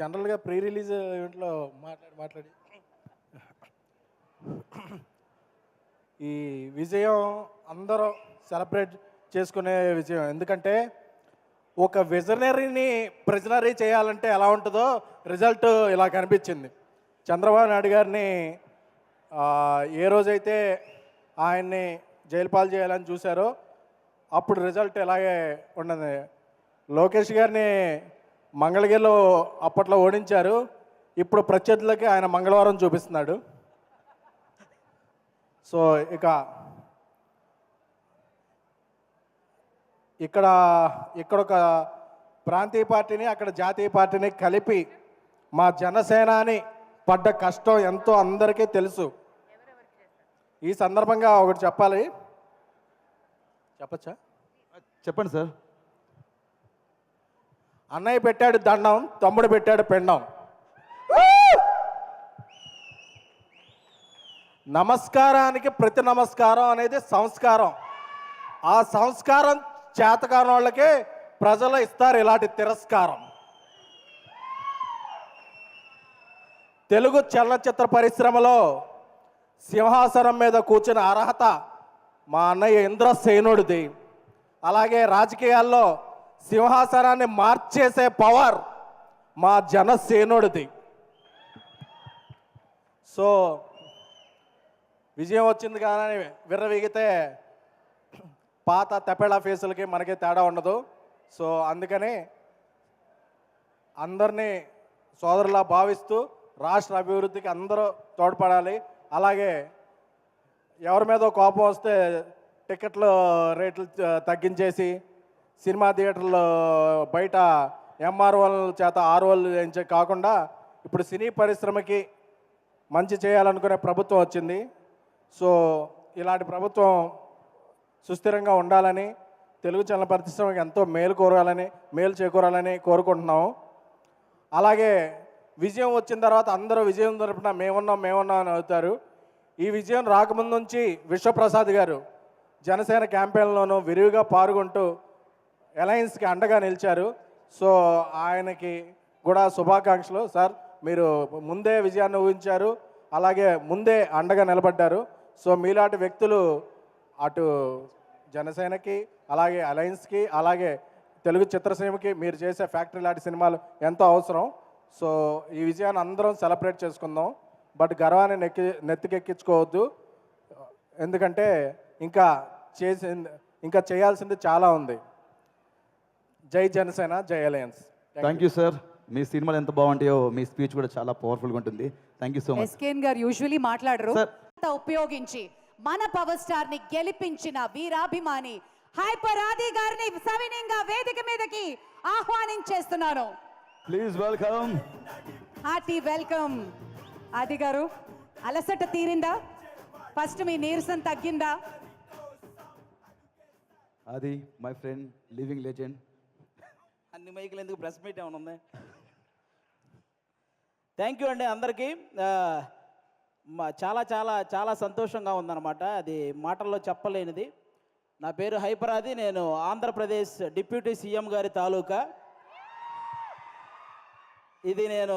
జనరల్గా pre release ఈవెంట్లో మాట్లాడి మాట్లాడి. ఈ విజయం అందరూ సెలబ్రేట్ చేసుకునే విజయం. ఎందుకంటే ఒక విజనరీని ప్రిజనరీ చేయాలంటే ఎలా ఉంటుందో రిజల్ట్ ఇలా కనిపించింది. చంద్రబాబు నాయుడు గారిని ఏ రోజైతే ఆయన్ని జైలు పాలు చేయాలని చూశారో అప్పుడు రిజల్ట్ ఇలాగే ఉన్నది. లోకేష్ గారిని మంగళగిరిలో అప్పట్లో ఓడించారు. ఇప్పుడు ప్రత్యర్థులకి ఆయన మంగళవారం చూపిస్తున్నాడు. సో ఇక ఇక్కడ ఇక్కడ ఒక ప్రాంతీయ పార్టీని అక్కడ జాతీయ పార్టీని కలిపి మా జనసేనాని పడ్డ కష్టం ఎంతో అందరికీ తెలుసు. ఈ సందర్భంగా ఒకటి చెప్పాలి. చెప్పచ్చా? చెప్పండి సార్. అన్నయ్య పెట్టాడు దండం తమ్ముడు పెట్టాడు పెండం. నమస్కారానికి ప్రతి నమస్కారం అనేది సంస్కారం. ఆ సంస్కారం చేతకాని వాళ్ళకే ప్రజలు ఇస్తారు ఇలాంటి తిరస్కారం. తెలుగు చలనచిత్ర పరిశ్రమలో సింహాసనం మీద కూర్చున్న అర్హత మా అన్నయ్య ఇంద్రసేనుడిది. అలాగే రాజకీయాల్లో సింహాసనాన్ని మార్చేసే పవర్ మా జనసేనుడిది. సో విజయం వచ్చింది కానీ విర్రవీగితే పాత తెపేళ ఫేసులకి మనకి తేడా ఉండదు. సో అందుకని అందరినీ సోదరులా భావిస్తూ రాష్ట్ర అభివృద్ధికి అందరూ తోడ్పడాలి. అలాగే ఎవరి మీద కోపం వస్తే టికెట్లు రేట్లు తగ్గించేసి సినిమా థియేటర్లో బయట ఎంఆర్ఓల చేత ఆర్ఓలు చేయించే కాకుండా ఇప్పుడు సినీ పరిశ్రమకి మంచి చేయాలనుకునే ప్రభుత్వం వచ్చింది. సో ఇలాంటి ప్రభుత్వం సుస్థిరంగా ఉండాలని తెలుగు చలన పరిశ్రమకి ఎంతో మేలు కోరాలని మేలు చేకూరాలని కోరుకుంటున్నాము. అలాగే విజయం వచ్చిన తర్వాత అందరూ విజయం తరపున మేమున్నాం మేమున్నాం అని అవుతారు. ఈ విజయం రాకముందు నుంచి విశ్వప్రసాద్ గారు జనసేన క్యాంపెయిన్లోనూ విరివిగా పాల్గొంటూ అలయన్స్కి అండగా నిలిచారు. సో ఆయనకి కూడా శుభాకాంక్షలు. సార్ మీరు ముందే విజయాన్ని ఊహించారు. అలాగే ముందే అండగా నిలబడ్డారు. సో మీలాంటి వ్యక్తులు అటు జనసేనకి అలాగే అలయన్స్కి అలాగే తెలుగు చిత్రసీమకి మీరు చేసే ఫ్యాక్టరీ లాంటి సినిమాలు ఎంతో అవసరం. సో ఈ విజయాన్ని అందరం సెలబ్రేట్ చేసుకుందాం. బట్ గర్వాన్ని నెక్కి నెత్తికెక్కించుకోవద్దు. ఎందుకంటే ఇంకా చేసింది ఇంకా చేయాల్సింది చాలా ఉంది. జై జనసేన జై అలయన్స్. థ్యాంక్ యూ సార్ మీ సినిమాలు ఎంత బాగుంటాయో మీ స్పీచ్ కూడా చాలా పవర్ఫుల్గా ఉంటుంది. థ్యాంక్ యూ సో మచ్ ఎస్కేన్ గారు యూజువలీ మాట్లాడరు. Sir. అంతా ఉపయోగించి మన పవర్ స్టార్ని గెలిపించిన వీరాభిమాని హైపర్ ఆది గారిని సవినయంగా వేదిక మీదకి ఆహ్వానించేస్తున్నాను. Please welcome hearty welcome Adi గారు అలసట తీరిందా? ఫస్ట్ మీ నీరసం తగ్గిందా? అది మై ఫ్రెండ్ లివింగ్ లెజెండ్ అన్ని మైకులు ఎందుకు ప్రెస్ మీట్ ఏమైనా ఉంది? థ్యాంక్ యూ అండి అందరికీ. చాలా చాలా చాలా సంతోషంగా ఉందన్నమాట. అది మాటల్లో చెప్పలేనిది. నా పేరు హైపరాది నేను ఆంధ్రప్రదేశ్ డిప్యూటీ సీఎం గారి తాలూకా. ఇది నేను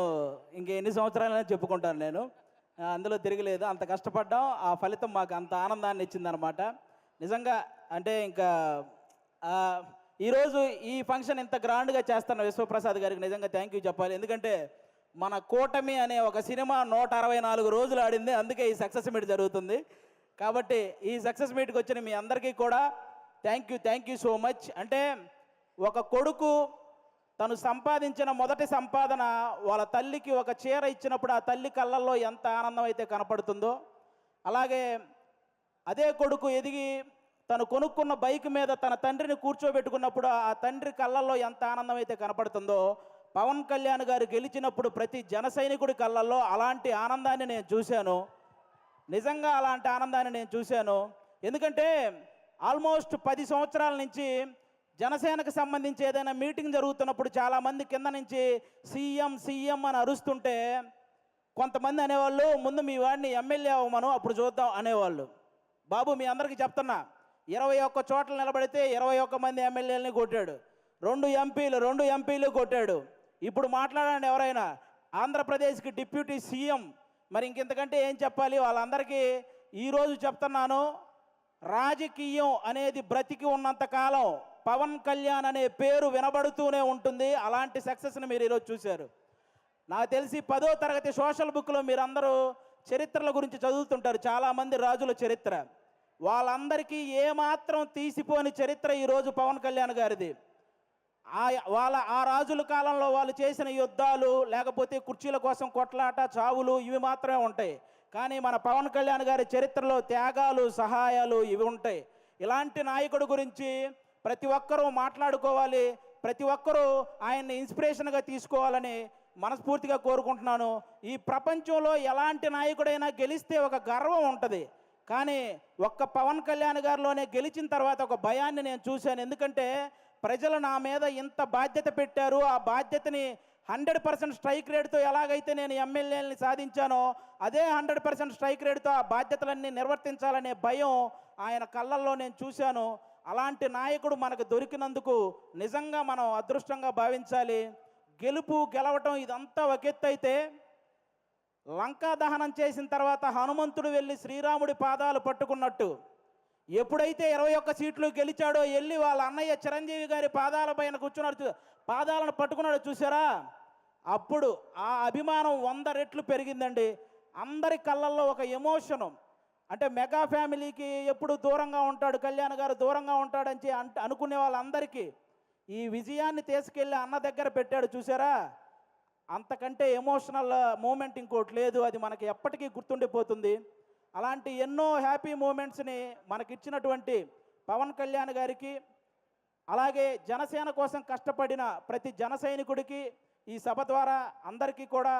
ఇంక ఎన్ని సంవత్సరాలైనా చెప్పుకుంటాను నేను. అందులో తిరగలేదు అంత కష్టపడ్డాం. ఆ ఫలితం మాకు అంత ఆనందాన్ని ఇచ్చిందనమాట నిజంగా అంటే ఇంకా ఈరోజు ఈ ఫంక్షన్ ఇంత గ్రాండ్గా చేస్తున్న విశ్వప్రసాద్ గారికి నిజంగా థ్యాంక్ యూ చెప్పాలి. ఎందుకంటే మన కూటమి అనే ఒక సినిమా నూట అరవై నాలుగు రోజులు ఆడింది అందుకే ఈ సక్సెస్ మీట్ జరుగుతుంది. కాబట్టి ఈ సక్సెస్ మీట్కి వచ్చిన మీ అందరికీ కూడా thank you thank you so much అంటే ఒక కొడుకు తను సంపాదించిన మొదటి సంపాదన వాళ్ళ తల్లికి ఒక చీర ఇచ్చినప్పుడు ఆ తల్లి కళ్ళల్లో ఎంత ఆనందం అయితే కనపడుతుందో అలాగే అదే కొడుకు ఎదిగి తను కొనుక్కున్న బైక్ మీద తన తండ్రిని కూర్చోబెట్టుకున్నప్పుడు ఆ తండ్రి కళ్ళల్లో ఎంత ఆనందం అయితే కనపడుతుందో పవన్ కళ్యాణ్ గారు గెలిచినప్పుడు ప్రతి జన సైనికుడి కళ్ళల్లో అలాంటి ఆనందాన్ని నేను చూశాను. నిజంగా అలాంటి ఆనందాన్ని నేను చూశాను. ఎందుకంటే ఆల్మోస్ట్ పది సంవత్సరాల నుంచి జనసేనకు సంబంధించి ఏదైనా మీటింగ్ జరుగుతున్నప్పుడు చాలామంది కింద నుంచి సీఎం సీఎం అని అరుస్తుంటే కొంతమంది అనేవాళ్ళు ముందు మీ వాడిని ఎమ్మెల్యే అవ్వమను అప్పుడు చూద్దాం అనేవాళ్ళు. బాబు మీ అందరికీ చెప్తున్నా ఇరవై ఒక్క చోట్ల నిలబడితే ఇరవై ఒక్క మంది ఎమ్మెల్యేలని కొట్టాడు. రెండు ఎంపీలు రెండు ఎంపీలు కొట్టాడు. ఇప్పుడు మాట్లాడండి ఎవరైనా. ఆంధ్రప్రదేశ్కి డిప్యూటీ సీఎం. మరి ఇంకెంతకంటే ఏం చెప్పాలి? వాళ్ళందరికీ ఈరోజు చెప్తున్నాను రాజకీయం అనేది బ్రతికి ఉన్నంత కాలం పవన్ కళ్యాణ్ అనే పేరు వినబడుతూనే ఉంటుంది. అలాంటి సక్సెస్ని మీరు ఈరోజు చూశారు. నాకు తెలిసి పదో తరగతి సోషల్ బుక్లో మీరందరూ చరిత్రల గురించి చదువుతుంటారు. చాలామంది రాజుల చరిత్ర. వాళ్ళందరికీ ఏమాత్రం తీసిపోని చరిత్ర ఈరోజు పవన్ కళ్యాణ్ గారిది. ఆ వాళ్ళ ఆ రాజుల కాలంలో వాళ్ళు చేసిన యుద్ధాలు లేకపోతే కుర్చీల కోసం కొట్లాట చావులు ఇవి మాత్రమే ఉంటాయి. కానీ మన పవన్ కళ్యాణ్ గారి చరిత్రలో త్యాగాలు సహాయాలు ఇవి ఉంటాయి. ఇలాంటి నాయకుడు గురించి ప్రతి ఒక్కరూ మాట్లాడుకోవాలి. ప్రతి ఒక్కరూ ఆయన్ని ఇన్స్పిరేషన్గా తీసుకోవాలని మనస్ఫూర్తిగా కోరుకుంటున్నాను. ఈ ప్రపంచంలో ఎలాంటి నాయకుడైనా గెలిస్తే ఒక గర్వం ఉంటుంది. కానీ ఒక్క పవన్ కళ్యాణ్ గారిలోనే గెలిచిన తర్వాత ఒక భయాన్ని నేను చూశాను. ఎందుకంటే ప్రజలు నా మీద ఇంత బాధ్యత పెట్టారు. ఆ బాధ్యతని హండ్రెడ్ పర్సెంట్ స్ట్రైక్ రేట్తో ఎలాగైతే నేను ఎమ్మెల్యేలని సాధించానో అదే హండ్రెడ్ పర్సెంట్ స్ట్రైక్ రేట్తో ఆ బాధ్యతలన్నీ నిర్వర్తించాలనే భయం ఆయన కళ్ళల్లో నేను చూశాను. అలాంటి నాయకుడు మనకు దొరికినందుకు నిజంగా మనం అదృష్టంగా భావించాలి. గెలుపు గెలవటం ఇదంతా ఒక ఎత్తు అయితే లంకా దహనం చేసిన తర్వాత హనుమంతుడు వెళ్ళి శ్రీరాముడి పాదాలు పట్టుకున్నట్టు ఎప్పుడైతే ఇరవై ఒక్క సీట్లు గెలిచాడో వెళ్ళి వాళ్ళ అన్నయ్య చిరంజీవి గారి పాదాల పైన కూర్చున్నాడు చూ- పాదాలను పట్టుకున్నాడు చూసారా అప్పుడు ఆ అభిమానం వంద రెట్లు పెరిగిందండి. అందరి కళ్ళల్లో ఒక ఎమోషను. అంటే మెగా ఫ్యామిలీకి ఎప్పుడు దూరంగా ఉంటాడు కళ్యాణ్ గారు దూరంగా ఉంటాడని అనుకునే వాళ్ళందరికీ ఈ విజయాన్ని తీసుకెళ్ళి అన్న దగ్గర పెట్టాడు చూసారా అంతకంటే ఎమోషనల్ మూమెంట్ ఇంకోటి లేదు. అది మనకి ఎప్పటికీ గుర్తుండిపోతుంది. అలాంటి ఎన్నో హ్యాపీ మూమెంట్స్ని మనకిచ్చినటువంటి పవన్ కళ్యాణ్ గారికి అలాగే జనసేన కోసం కష్టపడిన ప్రతి జన సైనికుడికి ఈ సభ ద్వారా అందరికీ కూడా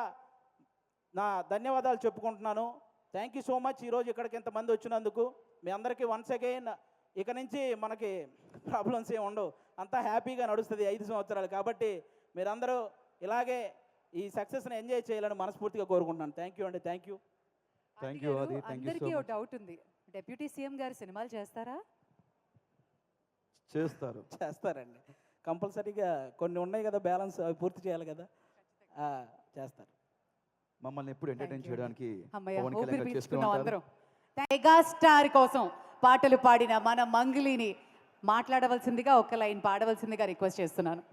నా ధన్యవాదాలు చెప్పుకుంటున్నాను. థ్యాంక్ యూ సో మచ్ ఈరోజు ఇక్కడికి ఇంతమంది వచ్చినందుకు మీ అందరికీ వన్స్ అగైన్ ఇక నుంచి మనకి ప్రాబ్లమ్స్ ఏమి ఉండవు. అంతా హ్యాపీగా నడుస్తుంది ఐదు సంవత్సరాలు కాబట్టి మీరందరూ ఇలాగే ఈ సక్సెస్ని ఎంజాయ్ చేయాలని మనస్ఫూర్తిగా కోరుకుంటున్నాను. థ్యాంక్ యూ అండి. థ్యాంక్ యూ థ్యాంక్ యూ అది థ్యాంక్ యూ అందరికీ సో ఒక డౌట్ ఉంది. డెప్యూటీ సీఎం గారు సినిమాలు చేస్తారా? చేస్తారు. చేస్తారండి. కంపల్సరీగా కొన్ని ఉన్నాయి కదా బ్యాలెన్స్ అవి పూర్తి చేయాలి కదా. ఆ, చేస్తారు. మమ్మల్ని ఎప్పుడు ఎంటర్టైన్. చేయడానికి మెగాస్టార్ కోసం పాటలు పాడిన మన మంగిలిని మాట్లాడవలసిందిగా ఒక లైన్ పాడవలసిందిగా రిక్వెస్ట్ చేస్తున్నాను.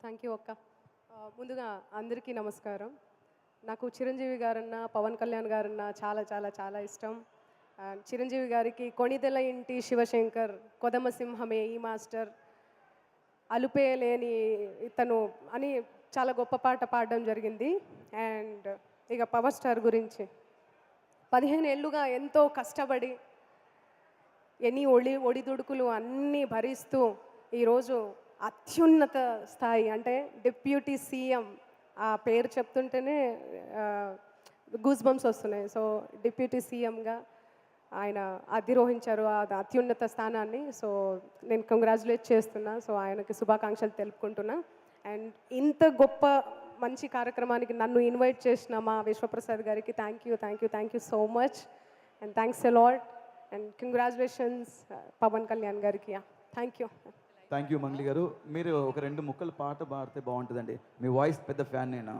థ్యాంక్ యూ అక్క. ఆ, ముందుగా అందరికీ నమస్కారం. నాకు చిరంజీవి గారన్న పవన్ కళ్యాణ్ గారన్న చాలా చాలా చాలా ఇష్టం. చిరంజీవి గారికి కొణిదెల ఇంటి శివశంకర్ కొదమసింహమే ఈ మాస్టర్ అలుపే లేని ఇతను అని చాలా గొప్ప పాట పాడడం జరిగింది. అండ్ ఇక పవర్ స్టార్ గురించి. పదిహేను ఏళ్ళుగా ఎంతో కష్టపడి ఎన్ని ఒడి ఒడిదుడుకులు అన్నీ భరిస్తూ ఈరోజు అత్యున్నత స్థాయి అంటే డిప్యూటీ సీఎం ఆ పేరు చెప్తుంటేనే గూస్ బంప్స్ వస్తున్నాయి. సో డిప్యూటీ సీఎంగా ఆయన అధిరోహించారు ఆ అత్యున్నత స్థానాన్ని. సో నేను కంగ్రాచులేట్ చేస్తున్నా. సో ఆయనకి శుభాకాంక్షలు తెలుపుకుంటున్నా. అండ్ ఇంత గొప్ప మంచి కార్యక్రమానికి నన్ను ఇన్వైట్ చేసిన మా విశ్వప్రసాద్ గారికి thank you thank you thank you so much and thanks a lot and congratulations Pawan Kalyan గారికి. Thank you thank you Mangli గారు. మీరు ఒక రెండు ముక్కలు పాట పాడితే బాగుంటుందండి. మీ వాయిస్ పెద్ద ఫ్యాన్ నేను?